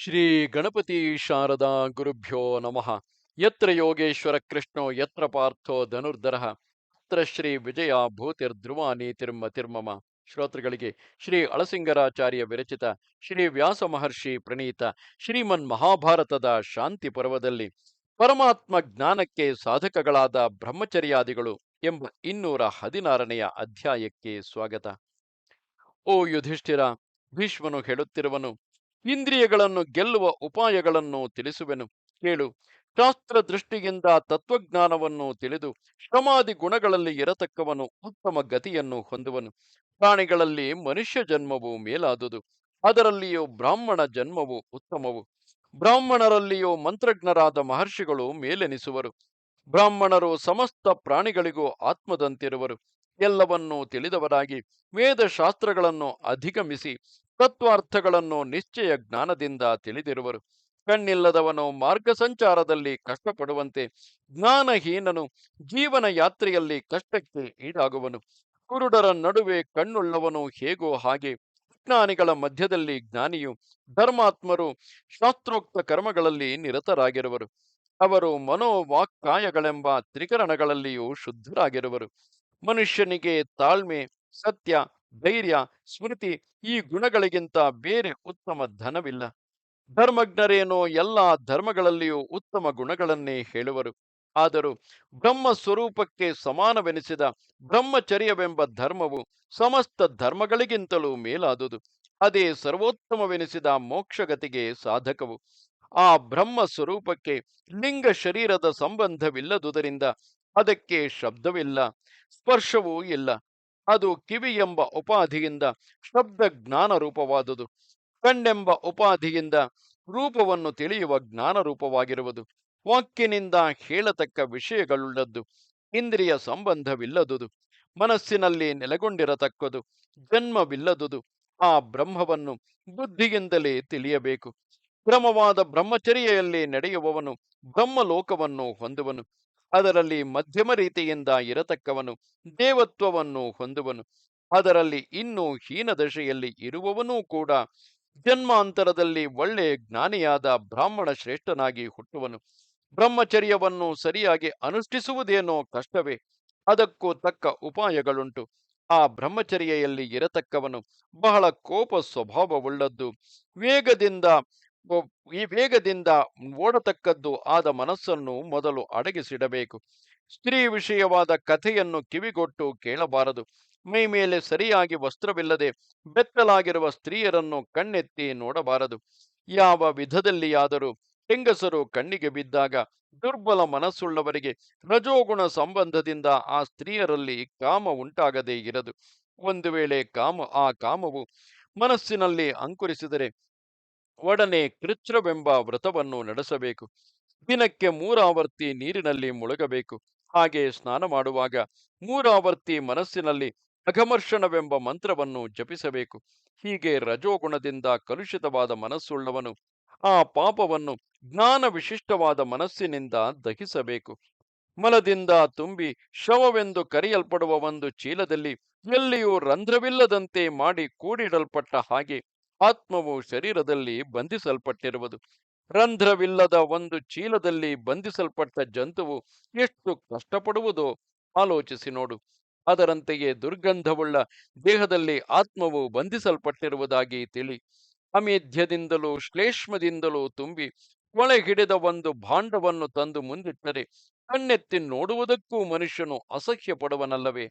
ಶ್ರೀ ಗಣಪತಿ ಶಾರದಾ ಗುರುಭ್ಯೋ ನಮಃ. ಯತ್ರ ಯೋಗೇಶ್ವರ ಕೃಷ್ಣೋ, ಯತ್ರ ಪಾರ್ಥೋ ಧನುರ್ಧರಃ. ಅತ್ರ ಶ್ರೀ ವಿಜಯ ಭೂತಿರ್ಧ್ರುವ ನೀತಿರ್ಮತಿರ್ಮಮ ಶ್ರೋತೃಗಳಿಗೆ ಶ್ರೀ ಅಳಸಿಂಗರಾಚಾರ್ಯ ವಿರಚಿತ, ಶ್ರೀ ವ್ಯಾಸ ಮಹರ್ಷಿ ಪ್ರಣೀತ, ಶ್ರೀಮನ್ ಮಹಾಭಾರತದ ಶಾಂತಿ ಪರ್ವದಲ್ಲಿ ಪರಮಾತ್ಮ ಜ್ಞಾನಕ್ಕೆ ಸಾಧಕಗಳಾದ ಬ್ರಹ್ಮಚರ್ಯಾದಿಗಳು ಎಂಬ ಇನ್ನೂರ ಹದಿನಾರನೆಯ ಅಧ್ಯಾಯಕ್ಕೆ ಸ್ವಾಗತ. ಓ ಯುಧಿಷ್ಠಿರ, ಭೀಷ್ಮನು ಹೇಳುತ್ತಿರುವನು ಇಂದ್ರಿಯಗಳನ್ನು ಗೆಲ್ಲುವ ಉಪಾಯಗಳನ್ನು ತಿಳಿಸುವೆನು. ಕೇಳು. ಶಾಸ್ತ್ರ ದೃಷ್ಟಿಯಿಂದ ತತ್ವಜ್ಞಾನವನ್ನು ತಿಳಿದು ಶ್ರಮಾದಿ ಗುಣಗಳಲ್ಲಿ ಇರತಕ್ಕವನು ಉತ್ತಮ ಗತಿಯನ್ನು ಹೊಂದುವನು. ಪ್ರಾಣಿಗಳಲ್ಲಿ ಮನುಷ್ಯ ಜನ್ಮವು ಮೇಲಾದುದು. ಅದರಲ್ಲಿಯೂ ಬ್ರಾಹ್ಮಣ ಜನ್ಮವು ಉತ್ತಮವು. ಬ್ರಾಹ್ಮಣರಲ್ಲಿಯೂ ಮಂತ್ರಜ್ಞರಾದ ಮಹರ್ಷಿಗಳು ಮೇಲೆನಿಸುವರು. ಬ್ರಾಹ್ಮಣರು ಸಮಸ್ತ ಪ್ರಾಣಿಗಳಿಗೂ ಆತ್ಮದಂತಿರುವರು. ಎಲ್ಲವನ್ನೂ ತಿಳಿದವರಾಗಿ ವೇದಶಾಸ್ತ್ರಗಳನ್ನು ಅಧಿಗಮಿಸಿ ತತ್ವಾರ್ಥಗಳನ್ನು ನಿಶ್ಚಯ ಜ್ಞಾನದಿಂದ ತಿಳಿದಿರುವರು. ಕಣ್ಣಿಲ್ಲದವನು ಮಾರ್ಗ ಸಂಚಾರದಲ್ಲಿ ಕಷ್ಟಪಡುವಂತೆ ಜ್ಞಾನಹೀನನು ಜೀವನ ಯಾತ್ರೆಯಲ್ಲಿ ಕಷ್ಟಕ್ಕೆ ಈಡಾಗುವನು. ಕುರುಡರ ನಡುವೆ ಕಣ್ಣುಳ್ಳವನು ಹೇಗೋ ಹಾಗೆ. ಜ್ಞಾನಿಗಳ ಮಧ್ಯದಲ್ಲಿ ಜ್ಞಾನಿಯು ಧರ್ಮಾತ್ಮರು ಶಾಸ್ತ್ರೋಕ್ತ ಕರ್ಮಗಳಲ್ಲಿ ನಿರತರಾಗಿರುವರು. ಅವರು ಮನೋವಾಕ್ಕಾಯಗಳೆಂಬ ತ್ರಿಕರಣಗಳಲ್ಲಿಯೂ ಶುದ್ಧರಾಗಿರುವರು. ಮನುಷ್ಯನಿಗೆ ತಾಳ್ಮೆ, ಸತ್ಯ ಧೈರ್ಯ, ಸ್ಮೃತಿ ಈ ಗುಣಗಳಿಗಿಂತ ಬೇರೆ ಉತ್ತಮ ಧನವಿಲ್ಲ. ಧರ್ಮಜ್ಞರೇನೋ ಎಲ್ಲ ಧರ್ಮಗಳಲ್ಲಿಯೂ ಉತ್ತಮ ಗುಣಗಳನ್ನೇ ಹೇಳುವರು. ಆದರೂ ಬ್ರಹ್ಮ ಸ್ವರೂಪಕ್ಕೆ ಸಮಾನವೆನಿಸಿದ ಬ್ರಹ್ಮಚರ್ಯವೆಂಬ ಧರ್ಮವು ಸಮಸ್ತ ಧರ್ಮಗಳಿಗಿಂತಲೂ ಮೇಲಾದುದು. ಅದೇ ಸರ್ವೋತ್ತಮವೆನಿಸಿದ ಮೋಕ್ಷಗತಿಗೆ ಸಾಧಕವು. ಆ ಬ್ರಹ್ಮ ಸ್ವರೂಪಕ್ಕೆ ಲಿಂಗ ಶರೀರದ ಸಂಬಂಧವಿಲ್ಲದುದರಿಂದ ಅದಕ್ಕೆ ಶಬ್ದವಿಲ್ಲ, ಸ್ಪರ್ಶವೂ ಇಲ್ಲ. ಅದು ಕಿವಿ ಎಂಬ ಉಪಾಧಿಯಿಂದ ಶಬ್ದ ಜ್ಞಾನ ರೂಪವಾದುದು ಕಣ್ಣೆಂಬ ಉಪಾಧಿಯಿಂದ ರೂಪವನ್ನು ತಿಳಿಯುವ ಜ್ಞಾನ ರೂಪವಾಗಿರುವುದು ವಾಕ್ಯನಿಂದ ಹೇಳತಕ್ಕ ವಿಷಯಗಳುಳ್ಳದ್ದು. ಇಂದ್ರಿಯ ಸಂಬಂಧವಿಲ್ಲದುದು. ಮನಸ್ಸಿನಲ್ಲಿ ನೆಲೆಗೊಂಡಿರತಕ್ಕದು. ಜನ್ಮವಿಲ್ಲದುದು. ಆ ಬ್ರಹ್ಮವನ್ನು ಬುದ್ಧಿಯಿಂದಲೇ ತಿಳಿಯಬೇಕು. ಕ್ರಮವಾದ ಬ್ರಹ್ಮಚರ್ಯೆಯಲ್ಲಿ ನಡೆಯುವವನು ಬ್ರಹ್ಮಲೋಕವನ್ನು ಹೊಂದುವನು. ಅದರಲ್ಲಿ ಮಧ್ಯಮ ರೀತಿಯಿಂದ ಇರತಕ್ಕವನು, ದೇವತ್ವವನ್ನು ಹೊಂದುವನು. ಅದರಲ್ಲಿ ಇನ್ನೂ ಹೀನ ದಶೆಯಲ್ಲಿ ಇರುವವನೂ ಕೂಡ ಜನ್ಮಾಂತರದಲ್ಲಿ ಒಳ್ಳೆ ಜ್ಞಾನಿಯಾದ ಬ್ರಾಹ್ಮಣ ಶ್ರೇಷ್ಠನಾಗಿ ಹುಟ್ಟುವನು. ಬ್ರಹ್ಮಚರ್ಯವನ್ನು ಸರಿಯಾಗಿ ಅನುಷ್ಠಿಸುವುದೇನೋ ಕಷ್ಟವೇ, ಅದಕ್ಕೂ ತಕ್ಕ ಉಪಾಯಗಳುಂಟು. ಆ ಬ್ರಹ್ಮಚರ್ಯೆಯಲ್ಲಿ ಇರತಕ್ಕವನು ಬಹಳ ಕೋಪ ಸ್ವಭಾವವುಳ್ಳದ್ದು. ವೇಗದಿಂದ ಈ ವೇಗದಿಂದ ಓಡತಕ್ಕದ್ದು ಆದ ಮನಸ್ಸನ್ನು ಮೊದಲು ಅಡಗಿಸಿಡಬೇಕು. ಸ್ತ್ರೀ ವಿಷಯವಾದ ಕಥೆಯನ್ನು ಕಿವಿಗೊಟ್ಟು ಕೇಳಬಾರದು. ಮೈ ಮೇಲೆ ಸರಿಯಾಗಿ ವಸ್ತ್ರವಿಲ್ಲದೆ ಬೆತ್ತಲಾಗಿರುವ ಸ್ತ್ರೀಯರನ್ನು ಕಣ್ಣೆತ್ತಿ ನೋಡಬಾರದು. ಯಾವ ವಿಧದಲ್ಲಿಯಾದರೂ ಹೆಂಗಸರು ಕಣ್ಣಿಗೆ ಬಿದ್ದಾಗ ದುರ್ಬಲ ಮನಸ್ಸುಳ್ಳವರಿಗೆ ರಜೋಗುಣ ಸಂಬಂಧದಿಂದ ಆ ಸ್ತ್ರೀಯರಲ್ಲಿ ಕಾಮ ಉಂಟಾಗದೇ ಇರದು. ಒಂದು ವೇಳೆ ಕಾಮ, ಆ ಕಾಮವು ಮನಸ್ಸಿನಲ್ಲಿ ಅಂಕುರಿಸಿದರೆ ಒಡನೆ ಕೃಚ್ರವೆಂಬ ವ್ರತವನ್ನು ನಡೆಸಬೇಕು. ದಿನಕ್ಕೆ ಮೂರಾವರ್ತಿ ನೀರಿನಲ್ಲಿ ಮುಳುಗಬೇಕು. ಹಾಗೆ ಸ್ನಾನ ಮಾಡುವಾಗ ಮೂರಾವರ್ತಿ ಮನಸ್ಸಿನಲ್ಲಿ ಅಘಮರ್ಷಣವೆಂಬ ಮಂತ್ರವನ್ನು ಜಪಿಸಬೇಕು. ಹೀಗೆ ರಜೋಗುಣದಿಂದ ಕಲುಷಿತವಾದ ಮನಸ್ಸುಳ್ಳವನು ಆ ಪಾಪವನ್ನು ಜ್ಞಾನ ವಿಶಿಷ್ಟವಾದ ಮನಸ್ಸಿನಿಂದ ದಹಿಸಬೇಕು. ಮಲದಿಂದ ತುಂಬಿ ಶವವೆಂದು ಕರೆಯಲ್ಪಡುವ ಒಂದು ಚೀಲದಲ್ಲಿ ಎಲ್ಲಿಯೂ ರಂಧ್ರವಿಲ್ಲದಂತೆ ಮಾಡಿ ಕೂಡಿಡಲ್ಪಟ್ಟ ಹಾಗೆ ಆತ್ಮವು ಶರೀರದಲ್ಲಿ ಬಂಧಿಸಲ್ಪಟ್ಟಿರುವುದು. ರಂಧ್ರವಿಲ್ಲದ ಒಂದು ಚೀಲದಲ್ಲಿ ಬಂಧಿಸಲ್ಪಟ್ಟ ಜಂತುವು ಎಷ್ಟು ಕಷ್ಟಪಡುವುದೋ ಆಲೋಚಿಸಿ ನೋಡು. ಅದರಂತೆಯೇ ದುರ್ಗಂಧವುಳ್ಳ ದೇಹದಲ್ಲಿ ಆತ್ಮವು ಬಂಧಿಸಲ್ಪಟ್ಟಿರುವುದಾಗಿ ತಿಳಿ. ಅಮೇಧ್ಯದಿಂದಲೂ ಶ್ಲೇಷ್ಮದಿಂದಲೂ ತುಂಬಿ ಒಳೆ ಹಿಡಿದ ಒಂದು ಭಾಂಡವನ್ನು ತಂದು ಮುಂದಿಟ್ಟರೆ ಕಣ್ಣೆತ್ತಿ ನೋಡುವುದಕ್ಕೂ ಮನುಷ್ಯನು ಅಸಹ್ಯ ಪಡುವನಲ್ಲವೇ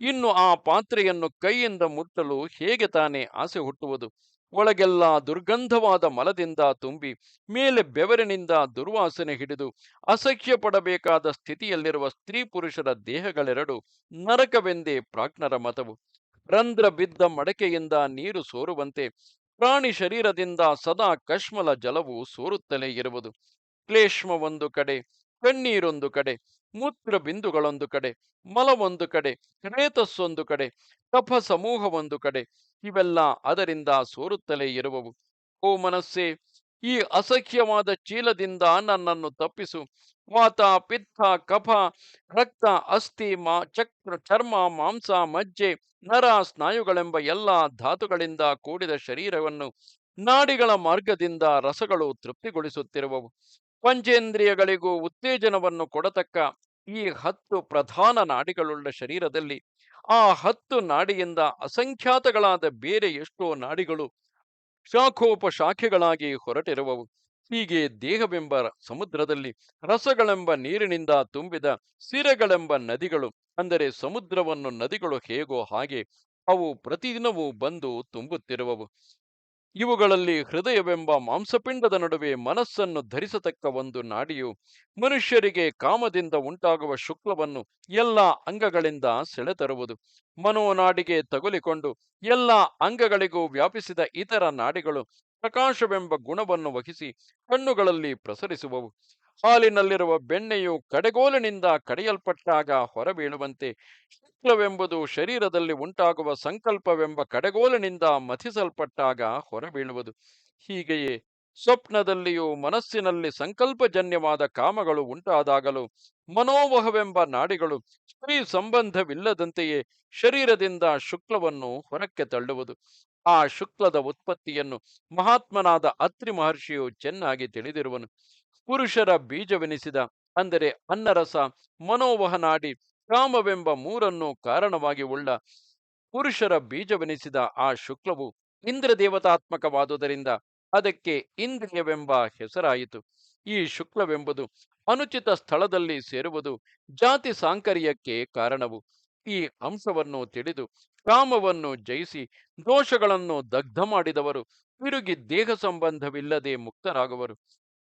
ಇನ್ನು ಆ ಪಾತ್ರೆಯನ್ನು ಕೈಯಿಂದ ಮುಟ್ಟಲು ಹೇಗೆ ತಾನೇ ಆಸೆ ಹುಟ್ಟುವುದು? ಒಳಗೆಲ್ಲ ದುರ್ಗಂಧವಾದ ಮಲದಿಂದ ತುಂಬಿ ಮೇಲೆ ಬೆವರಿನಿಂದ ದುರ್ವಾಸನೆ ಹಿಡಿದು ಅಸಹ್ಯ ಪಡಬೇಕಾದ ಸ್ಥಿತಿಯಲ್ಲಿರುವ ಸ್ತ್ರೀ ಪುರುಷರ ದೇಹಗಳೆರಡು ನರಕವೆಂದೇ ಪ್ರಾಜ್ಞರ ಮತವು. ರಂಧ್ರ ಬಿದ್ದ ಮಡಕೆಯಿಂದ ನೀರು ಸೋರುವಂತೆ ಪ್ರಾಣಿ ಶರೀರದಿಂದ ಸದಾ ಕಶ್ಮಲ ಜಲವು ಸೋರುತ್ತಲೇ ಇರುವುದು. ಕ್ಲೇಷ್ಮ ಒಂದು ಕಡೆ ಕಣ್ಣೀರೊಂದು ಕಡೆ ಮೂತ್ರ ಬಿಂದುಗಳೊಂದು ಕಡೆ, ಮಲವೊಂದು ಕಡೆ, ರೇತಸ್ಸೊಂದು ಕಡೆ ಕಫ ಸಮೂಹ ಒಂದು ಕಡೆ, ಇವೆಲ್ಲ ಅದರಿಂದ ಸೋರುತ್ತಲೇ ಇರುವವು. ಓ ಮನಸ್ಸೇ, ಈ ಅಸಖ್ಯವಾದ ಚೀಲದಿಂದ ನನ್ನನ್ನು ತಪ್ಪಿಸು. ವಾತ, ಪಿತ್ತ, ಕಫ, ರಕ್ತ, ಅಸ್ಥಿ, ಮಾ, ಚಕ್ರ, ಚರ್ಮ, ಮಾಂಸ, ಮಜ್ಜೆ, ನರ, ಸ್ನಾಯುಗಳೆಂಬ ಎಲ್ಲ ಧಾತುಗಳಿಂದ ಕೂಡಿದ ಶರೀರವನ್ನು ನಾಡಿಗಳ ಮಾರ್ಗದಿಂದ ರಸಗಳು ತೃಪ್ತಿಗೊಳಿಸುತ್ತಿರುವವು. ಪಂಚೇಂದ್ರಿಯಗಳಿಗೂ ಉತ್ತೇಜನವನ್ನು ಕೊಡತಕ್ಕ ಈ ಹತ್ತು ಪ್ರಧಾನ ನಾಡಿಗಳುಳ್ಳ ಶರೀರದಲ್ಲಿ, ಆ ಹತ್ತು ನಾಡಿಯಿಂದ ಅಸಂಖ್ಯಾತಗಳಾದ ಬೇರೆ ಎಷ್ಟೋ ನಾಡಿಗಳು ಶಾಖೋಪಶಾಖೆಗಳಾಗಿ ಹೊರಟಿರುವವು. ಹೀಗೆ ದೇಹವೆಂಬ ಸಮುದ್ರದಲ್ಲಿ ರಸಗಳೆಂಬ ನೀರಿನಿಂದ ತುಂಬಿದ ಸಿರೆಗಳೆಂಬ ನದಿಗಳು, ಅಂದರೆ ಸಮುದ್ರವನ್ನು ನದಿಗಳು ಹೇಗೋ ಹಾಗೆ ಅವು ಪ್ರತಿದಿನವೂ ಬಂದು ತುಂಬುತ್ತಿರುವವು. ಇವುಗಳಲ್ಲಿ ಹೃದಯವೆಂಬ ಮಾಂಸಪಿಂಡದ ನಡುವೆ ಮನಸ್ಸನ್ನು ಧರಿಸತಕ್ಕ ಒಂದು ನಾಡಿಯು ಮನುಷ್ಯರಿಗೆ ಕಾಮದಿಂದ ಉಂಟಾಗುವ ಶುಕ್ಲವನ್ನು ಎಲ್ಲ ಅಂಗಗಳಿಂದ ಸೆಳೆತರುವುದು. ಮನೋನಾಡಿಗೆ ತಗುಲಿಕೊಂಡು ಎಲ್ಲ ಅಂಗಗಳಿಗೂ ವ್ಯಾಪಿಸಿದ ಇತರ ನಾಡಿಗಳು ಪ್ರಕಾಶವೆಂಬ ಗುಣವನ್ನು ವಹಿಸಿ ಕಣ್ಣುಗಳಲ್ಲಿ ಪ್ರಸರಿಸುವವು. ಹಾಲಿನಲ್ಲಿರುವ ಬೆಣ್ಣೆಯು ಕಡೆಗೋಲಿನಿಂದ ಕಡೆಯಲ್ಪಟ್ಟಾಗ ಹೊರಬೀಳುವಂತೆ ಶುಕ್ಲವೆಂಬುದು ಶರೀರದಲ್ಲಿ ಉಂಟಾಗುವ ಸಂಕಲ್ಪವೆಂಬ ಕಡೆಗೋಲಿನಿಂದ ಮಥಿಸಲ್ಪಟ್ಟಾಗ ಹೊರಬೀಳುವುದು. ಹೀಗೆಯೇ ಸ್ವಪ್ನದಲ್ಲಿಯೂ ಮನಸ್ಸಿನಲ್ಲಿ ಸಂಕಲ್ಪಜನ್ಯವಾದ ಕಾಮಗಳು ಉಂಟಾದಾಗಲೂ ಮನೋವಹವೆಂಬ ನಾಡಿಗಳು ಸ್ತ್ರೀ ಸಂಬಂಧವಿಲ್ಲದಂತೆಯೇ ಶರೀರದಿಂದ ಶುಕ್ಲವನ್ನು ಹೊರಕ್ಕೆ ತಳ್ಳುವುದು. ಆ ಶುಕ್ಲದ ಉತ್ಪತ್ತಿಯನ್ನು ಮಹಾತ್ಮನಾದ ಅತ್ರಿ ಮಹರ್ಷಿಯು ಚೆನ್ನಾಗಿ ತಿಳಿದಿರುವನು. ಪುರುಷರ ಬೀಜವೆನಿಸಿದ, ಅಂದರೆ ಅನ್ನರಸ, ಮನೋವಹನಾಡಿ, ಕಾಮವೆಂಬ ಮೂರನ್ನು ಕಾರಣವಾಗಿ ಉಳ್ಳ ಪುರುಷರ ಬೀಜವೆನಿಸಿದ ಆ ಶುಕ್ಲವು ಇಂದ್ರ ದೇವತಾತ್ಮಕವಾದುದರಿಂದ ಅದಕ್ಕೆ ಇಂದ್ರಿಯವೆಂಬ ಹೆಸರಾಯಿತು. ಈ ಶುಕ್ಲವೆಂಬುದು ಅನುಚಿತ ಸ್ಥಳದಲ್ಲಿ ಸೇರುವುದು ಜಾತಿ ಸಾಂಕರ್ಯಕ್ಕೆ ಕಾರಣವು. ಈ ಅಂಶವನ್ನು ತಿಳಿದು ಕಾಮವನ್ನು ಜಯಿಸಿ ದೋಷಗಳನ್ನು ದಗ್ಧ ಮಾಡಿದವರು, ತಿರುಗಿ ದೇಹ ಸಂಬಂಧವಿಲ್ಲದೆ ಮುಕ್ತರಾಗುವರು.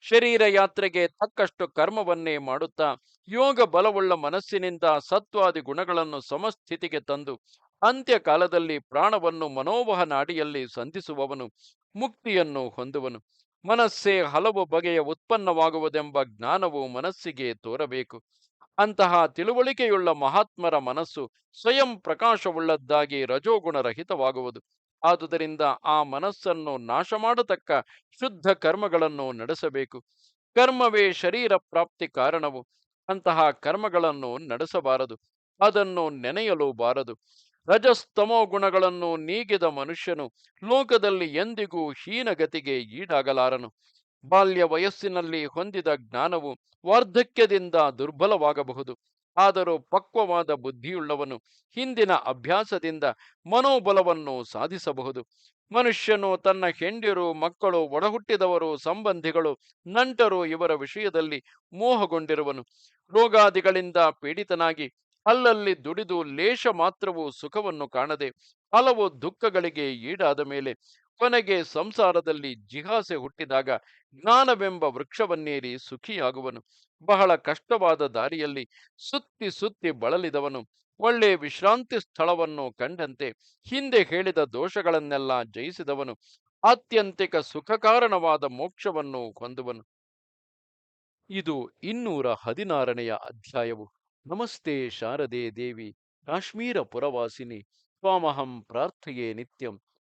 ಶರೀರ ಯಾತ್ರೆಗೆ ತಕ್ಕಷ್ಟು ಕರ್ಮವನ್ನೇ ಮಾಡುತ್ತಾ ಯೋಗ ಬಲವುಳ್ಳ ಮನಸ್ಸಿನಿಂದ ಸತ್ವಾದಿ ಗುಣಗಳನ್ನು ಸಮಸ್ಥಿತಿಗೆ ತಂದು ಅಂತ್ಯಕಾಲದಲ್ಲಿ ಪ್ರಾಣವನ್ನು ಮನೋವಹ ನಾಡಿಯಲ್ಲಿ ಸಂಧಿಸುವವನು, ಮುಕ್ತಿಯನ್ನು ಹೊಂದುವನು. ಮನಸ್ಸೇ ಹಲವು ಬಗೆಯ ಉತ್ಪನ್ನವಾಗುವುದೆಂಬ ಜ್ಞಾನವು ಮನಸ್ಸಿಗೆ ತೋರಬೇಕು. ಅಂತಹ ತಿಳುವಳಿಕೆಯುಳ್ಳ ಮಹಾತ್ಮರ ಮನಸ್ಸು ಸ್ವಯಂ ಪ್ರಕಾಶವುಳ್ಳದ್ದಾಗಿ ರಜೋಗುಣ ರಹಿತವಾಗುವುದು ಆದುದರಿಂದ ಆ ಮನಸ್ಸನ್ನು ನಾಶ ಮಾಡತಕ್ಕ ಶುದ್ಧ ಕರ್ಮಗಳನ್ನು ನಡೆಸಬೇಕು. ಕರ್ಮವೇ ಶರೀರ ಪ್ರಾಪ್ತಿ ಕಾರಣವು. ಅಂತಹ ಕರ್ಮಗಳನ್ನು ನಡೆಸಬಾರದು. ಅದನ್ನು ನೆನೆಯಲು ಬಾರದು. ರಜಸ್ತಮೋ ಗುಣಗಳನ್ನು ನೀಗಿದ ಮನುಷ್ಯನು ಲೋಕದಲ್ಲಿ ಎಂದಿಗೂ ಹೀನಗತಿಗೆ ಈಡಾಗಲಾರನು. ಬಾಲ್ಯ ವಯಸ್ಸಿನಲ್ಲಿ ಹೊಂದಿದ ಜ್ಞಾನವು ವಾರ್ಧಕ್ಯದಿಂದ ದುರ್ಬಲವಾಗಬಹುದು. ಆದರೂ ಪಕ್ವವಾದ ಬುದ್ಧಿಯುಳ್ಳವನು ಹಿಂದಿನ ಅಭ್ಯಾಸದಿಂದ ಮನೋಬಲವನ್ನು ಸಾಧಿಸಬಹುದು. ಮನುಷ್ಯನು ತನ್ನ ಹೆಂಡಿರು, ಮಕ್ಕಳು, ಒಡಹುಟ್ಟಿದವರು, ಸಂಬಂಧಿಗಳು, ನಂಟರು ಇವರ ವಿಷಯದಲ್ಲಿ ಮೋಹಗೊಂಡಿರುವನು. ರೋಗಾದಿಗಳಿಂದ ಪೀಡಿತನಾಗಿ ಅಲ್ಲಲ್ಲಿ ದುಡಿದು ಲೇಷ ಮಾತ್ರವೂ ಸುಖವನ್ನು ಕಾಣದೆ ಹಲವು ದುಃಖಗಳಿಗೆ ಈಡಾದ ಮೇಲೆ ಕೊನೆಗೆ ಸಂಸಾರದಲ್ಲಿ ಜಿಹಾಸೆ ಹುಟ್ಟಿದಾಗ ಜ್ಞಾನವೆಂಬ ವೃಕ್ಷವನ್ನೇರಿ ಸುಖಿಯಾಗುವನು. ಬಹಳ ಕಷ್ಟವಾದ ದಾರಿಯಲ್ಲಿ ಸುತ್ತಿ ಸುತ್ತಿ ಬಳಲಿದವನು. ಒಳ್ಳೆ ವಿಶ್ರಾಂತಿ ಸ್ಥಳವನ್ನು ಕಂಡಂತೆ ಹಿಂದೆ ಹೇಳಿದ ದೋಷಗಳನ್ನೆಲ್ಲ ಜಯಿಸಿದವನು. ಆತ್ಯಂತಿಕ ಸುಖ ಕಾರಣವಾದ ಮೋಕ್ಷವನ್ನು ಹೊಂದುವನು. ಇದು ಇನ್ನೂರ ಹದಿನಾರನೆಯ ಅಧ್ಯಾಯವು. ನಮಸ್ತೆ ಶಾರದೆ ದೇವಿ, ಕಾಶ್ಮೀರ ಪುರವಾಸಿನಿ. ಸ್ವಾಮಹಂ ಪ್ರಾರ್ಥೆಯೇ ನಿತ್ಯಂ.